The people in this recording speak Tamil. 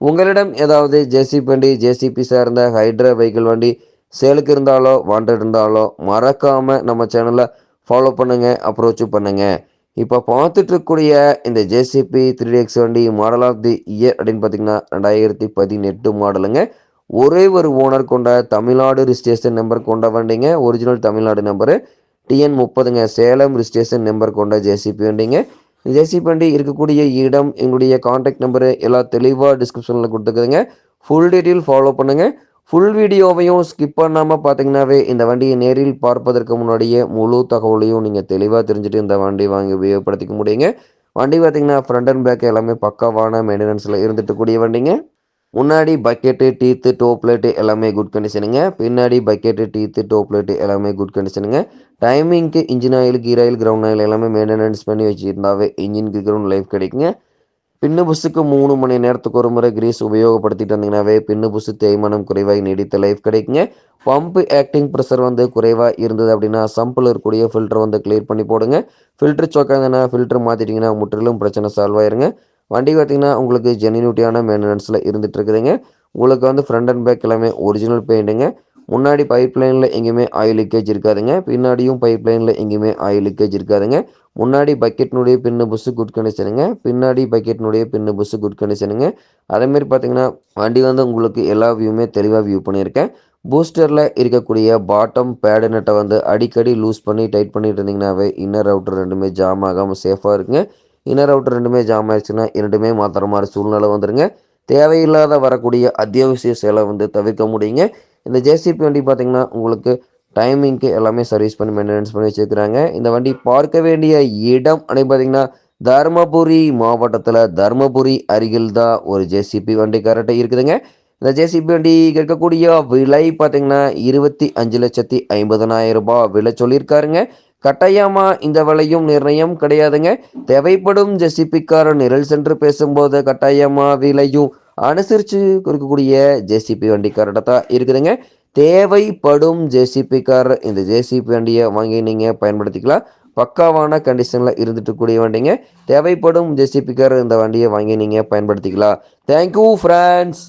உங்களிடம் ஏதாவது ஜேசிபி வண்டி ஜேசிபி சார்ந்த ஹைட்ரா வெஹிக்கிள் வண்டி சேலுக்கு இருந்தாலோ வாண்டட் இருந்தாலோ மறக்காமல் நம்ம சேனலை ஃபாலோ பண்ணுங்கள் அப்ரோச் பண்ணுங்கள் இப்போ பார்த்துட்டு இருக்கக்கூடிய இந்த ஜேசிபி த்ரீ எக்ஸ் வண்டி மாடல் ஆஃப் தி இயர் அப்படின்னு பார்த்தீங்கன்னா ரெண்டாயிரத்தி பதினெட்டு மாடலுங்க ஒரே ஒரு ஓனர் கொண்ட தமிழ்நாடு ரிஜிஸ்ட்ரேஷன் நம்பர் கொண்ட வண்டிங்க. ஒரிஜினல் தமிழ்நாடு நம்பரு டிஎன் முப்பதுங்க. சேலம் ரிஜிஸ்ட்ரேஷன் நம்பர் கொண்ட ஜேசிபி வண்டிங்க. ஜேசிபி வண்டி இருக்கக்கூடிய இடம் எங்களுடைய காண்டாக்ட் நம்பரு எல்லாம் தெளிவாக டிஸ்கிரிப்ஷனில் கொடுத்துக்குதுங்க. ஃபுல் டீட்டெயில் ஃபாலோ பண்ணுங்கள் ஃபுல் வீடியோவையும் ஸ்கிப் பண்ணாமல் பார்த்தீங்கன்னாவே இந்த வண்டியை நேரில் பார்ப்பதற்கு முன்னாடியே முழு தகவலையும் நீங்கள் தெளிவாக தெரிஞ்சுட்டு இந்த வண்டி வாங்கி உபயோகப்படுத்திக்க முடியுங்க. வண்டி பார்த்தீங்கன்னா ஃப்ரண்ட் அண்ட் பேக் எல்லாமே பக்காவான மெயின்டெனன்ஸில் இருந்துட்டு கூடிய வண்டிங்க. முன்னாடி பக்கெட்டு டீத்து டோப் பிளேட்டு எல்லாமே குட் கண்டிஷனுங்க பின்னாடி பக்கெட்டு டீத்து டோ பிளேட்டு எல்லாமே குட் கண்டிஷனுங்க டைமிங்க்கு engine oil gear oil ground oil எல்லாமே மெயின்டெனன்ஸ் பண்ணி வச்சுருந்தாவே இன்ஜினுக்கு கிரவுண்ட் லைஃப் கிடைக்குங்க. பின்னு புஸுக்கு மூணு மணி நேரத்துக்கு ஒரு முறை கிரீஸ் உபயோகப்படுத்திட்டு வந்தீங்கன்னாவே பின்னு புஸ்ஸு தேய்மானம் குறைவாக நீடித்த லைஃப் கிடைக்குங்க. பம்பு ஆக்டிங் ப்ரெஷர் வந்து குறைவாக இருந்தது அப்படின்னா சம்பில் இருக்கக்கூடிய ஃபில்டர் வந்து கிளியர் பண்ணி போடுங்க. ஃபில்டர் சோக்காங்கன்னா ஃபில்டர் மாற்றிட்டிங்கன்னா முற்றிலும் பிரச்சனை சால்வ் ஆயிருங்க. வண்டி பார்த்திங்கன்னா உங்களுக்கு ஜெனினியூட்டியான மெயின்டெனன்ஸில் இருந்துகிட்டு இருக்குதுங்க உங்களுக்கு வந்து ஃப்ரண்ட் அண்ட் பேக் எல்லாமே ஒரிஜினல் பெயிண்ட்டுங்க முன்னாடி பைப் லைனில் எங்கேயுமே ஆயில் லீக்கேஜ் இருக்காதுங்க. பின்னாடியும் பைப் லைனில் எங்கேயுமே ஆயில் லீக்கேஜ் இருக்காதுங்க. முன்னாடி பக்கெட்னுடைய பின்னு புஸ்ஸு குட் கண்டிஷனுங்க பின்னாடி பக்கெட்னுடைய பின்னு புஸ்ஸு குட் கண்டிஷனுங்க அதேமாரி பார்த்தீங்கன்னா வண்டி வந்து உங்களுக்கு எல்லா வியூமே தெளிவாக வியூ பண்ணியிருக்கேன். பூஸ்டரில் இருக்கக்கூடிய பாட்டம் பேடு நட்டை வந்து அடிக்கடி லூஸ் பண்ணி டைட் பண்ணிட்டு இருந்தீங்கன்னாவே இன்னர் அவுட்டர் ரெண்டுமே ஜாம் ஆகாமல் சேஃபாக இருக்குங்க. இன்னர் அவுட் ரெண்டுமே ஜாம் ஆயிடுச்சுன்னா இரண்டுமே மாற்றுற மாதிரி சூழ்நிலை வந்துருங்க. தேவையில்லாத வரக்கூடிய அத்தியாவசிய செலவு வந்து தவிர்க்க முடியுங்க. இந்த ஜேசிபி வண்டி பார்த்தீங்கன்னா உங்களுக்கு டைமிங்க்கு எல்லாமே சர்வீஸ் பண்ணி மெயின்டெனன்ஸ் பண்ணி வச்சுருக்கிறாங்க. இந்த வண்டி பார்க்க வேண்டிய இடம் அப்படின்னு பார்த்தீங்கன்னா தருமபுரி மாவட்டத்தில் தருமபுரி அருகில் தான் ஒரு ஜேசிபி வண்டி கரெக்டாக இருக்குதுங்க. இந்த ஜேசிபி வண்டி இருக்கக்கூடிய விலை பார்த்தீங்கன்னா இருபத்தி அஞ்சு லட்சத்தி ஐம்பதனாயிரம் ரூபாய் விலை சொல்லியிருக்காருங்க. கட்டாயமா இந்த விலையும் நிர்ணயம் கிடையாதுங்க. தேவைப்படும் ஜெசிபிக்கார நிரல் சென்று பேசும்போது கட்டாயமா விலையும் அனுசரித்து கொடுக்கக்கூடிய ஜேசிபி வண்டிக்காரட தான் இருக்குதுங்க. தேவைப்படும் ஜேசிபி கார் இந்த ஜேசிபி வண்டியை வாங்கி நீங்கள் பயன்படுத்திக்கலாம். பக்காவான கண்டிஷனில் இருந்துட்டு கூடிய வண்டிங்க. தேவைப்படும் ஜேசிபி கார் இந்த வண்டியை வாங்கி நீங்கள் பயன்படுத்திக்கலாம். Thank you friends